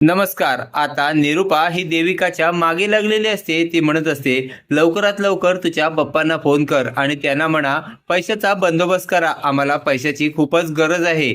नमस्कार आता निरुपा ही देविकाच्या मागे लागलेली असते ती म्हणत असते लवकरात लवकर तुझ्या पप्पांना फोन कर आणि त्यांना म्हणा पैशाचा बंदोबस्त करा आम्हाला पैशाची खूपच गरज आहे.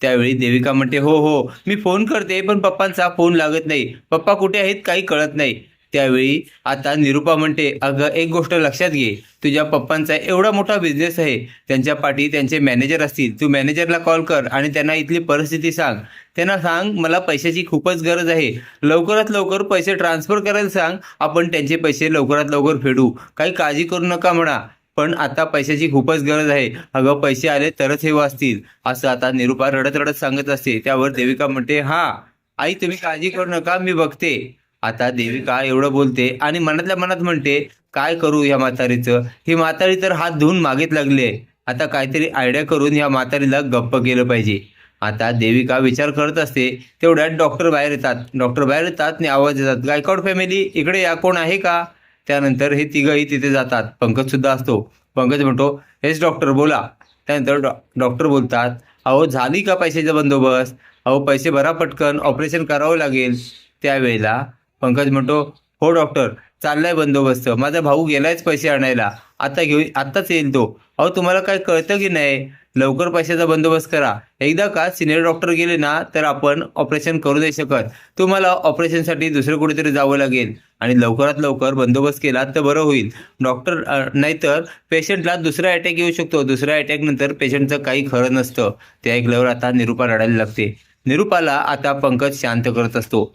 त्यावेळी देविका म्हणते हो हो मी फोन करते पण पप्पांचा फोन लागत नाही. पप्पा कुठे आहेत काही कळत नाही. त्यावेळी आता निरुपा म्हणते अगं एक गोष्ट लक्षात घे. तुझ्या पप्पांचा एवढा मोठा बिझनेस आहे. त्यांच्या पाठी त्यांचे मॅनेजर असतील. तू मॅनेजरला कॉल कर आणि त्यांना इथली परिस्थिती सांग. त्यांना सांग मला पैशाची खूपच गरज आहे. लवकरात लवकर पैसे ट्रान्सफर करायला सांग. आपण त्यांचे पैसे लवकरात लवकर फेडू. काही काळजी करू नका म्हणा. पण आता पैशाची खूपच गरज आहे. अगं पैसे आले तरच हे वाचतील. असं आता निरुपा रडत रडत सांगत असते. त्यावर देविका म्हणते हा आई तुम्ही काळजी करू नका. मी बघते. आता देविका एवढं बोलते आणि मनातल्या मनात म्हणते काय करू या म्हातारीचं? ही म्हातारी तर हात धुवून मागेत लागली आहे. आता काहीतरी आयडिया करून या म्हातारीला गप्प केलं पाहिजे. आता देविका विचार करत असते तेवढ्यात डॉक्टर बाहेर येतात. डॉक्टर बाहेर येतात आणि आवाज येतात गायकवाड फॅमिली इकडे या कोण आहे का? त्यानंतर हे तिघही तिथे जातात. पंकज सुद्धा असतो. पंकज म्हणतो हेच डॉक्टर बोला. त्यानंतर डॉ डॉक्टर बोलतात अहो झाली का पैशाचा बंदोबस्त? अहो पैसे भरा पटकन ऑपरेशन करावं लागेल. त्यावेळेला पंकज म्हणतो हो डॉक्टर चाललाय बंदोबस्त. माझा भाऊ गेलायच पैसे आणायला. आता घेऊ आत्ताच येईल तो. अहो तुम्हाला काय कळतं की नाही? लवकर पैशाचा बंदोबस्त करा. एकदा का सिनियर डॉक्टर गेले ना तर आपण ऑपरेशन करू नाही शकत. तुम्हाला ऑपरेशनसाठी दुसरं कुठेतरी जावं लागेल. आणि लवकरात लवकर बंदोबस्त केला तर बरं होईल. डॉक्टर नाहीतर पेशंटला दुसरा अटॅक येऊ शकतो. दुसऱ्या अटॅक नंतर पेशंटचं काही खरं नसतं. ते ऐकल्यावर आता निरुपा रडायला लागते. निरुपाला आता पंकज शांत करत असतो.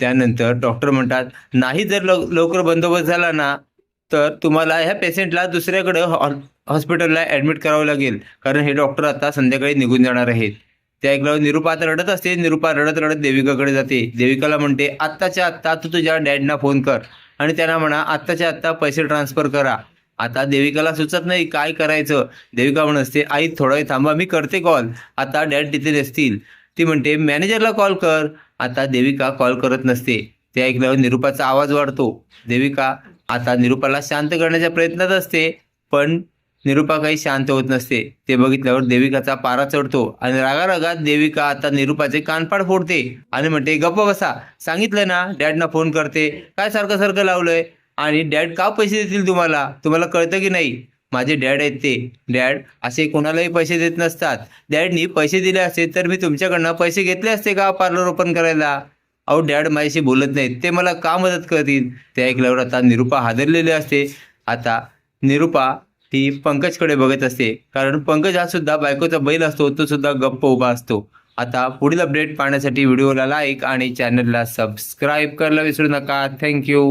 त्यानंतर डॉक्टर म्हणतात नाही जर लव लवकर बंदोबस्त झाला ना तर तुम्हाला ह्या पेशंटला दुसऱ्याकडे हॉ हॉस्पिटलला ॲडमिट करावं लागेल. कारण हे डॉक्टर आता संध्याकाळी निघून जाणार आहेत. त्या ऐकल्यावर निरुपा आता रडत असते. निरुपा रडत रडत देविकाकडे जाते. देविकाला म्हणते आत्ताच्या आत्ता तू तुझ्या डॅडना फोन कर. आणि त्यांना म्हणा आत्ताच्या आत्ता पैसे ट्रान्सफर करा. आता देविकाला सुचत नाही काय करायचं. देविका म्हणत असते आई थोडा वेळ थांबा मी करते कॉल आता डॅड तिथे नसतील. ती म्हणते मॅनेजरला कॉल कर. आता देविका कॉल करत नसते. ते ऐकल्यावर निरुपाचा आवाज वाढतो. देविका आता निरुपाला शांत करण्याच्या प्रयत्नात असते पण निरुपा काही शांत होत नसते. ते बघितल्यावर देविकाचा पारा चढतो आणि रागारागात देविका आता निरुपाचे कानपाड फोडते आणि म्हणते गप्प बसा. सांगितलं ना डॅडना फोन करते. काय सारखं सारखं लावलंय? आणि डॅड का पैसे देतील तुम्हाला? तुम्हाला कळतं की नाही? माझे डॅड आहेत ते. डॅड असे कोणालाही पैसे देत नसतात. डॅडनी पैसे दिले असते तर मी तुमच्याकडनं पैसे घेतले असते का पार्लर ओपन करायला? अहो डॅड माझ्याशी बोलत नाहीत. ते मला का मदत करतील? ते ऐकल्यावर आता निरुपा हादरलेली असते. आता निरुपा ही पंकजकडे बघत असते. कारण पंकज हा सुद्धा बायकोचा बैल असतो. तो सुद्धा गप्प उभा असतो. आता पुढील अपडेट पाहण्यासाठी व्हिडिओला लाईक आणि चॅनलला सबस्क्राईब करायला विसरू नका. थँक्यू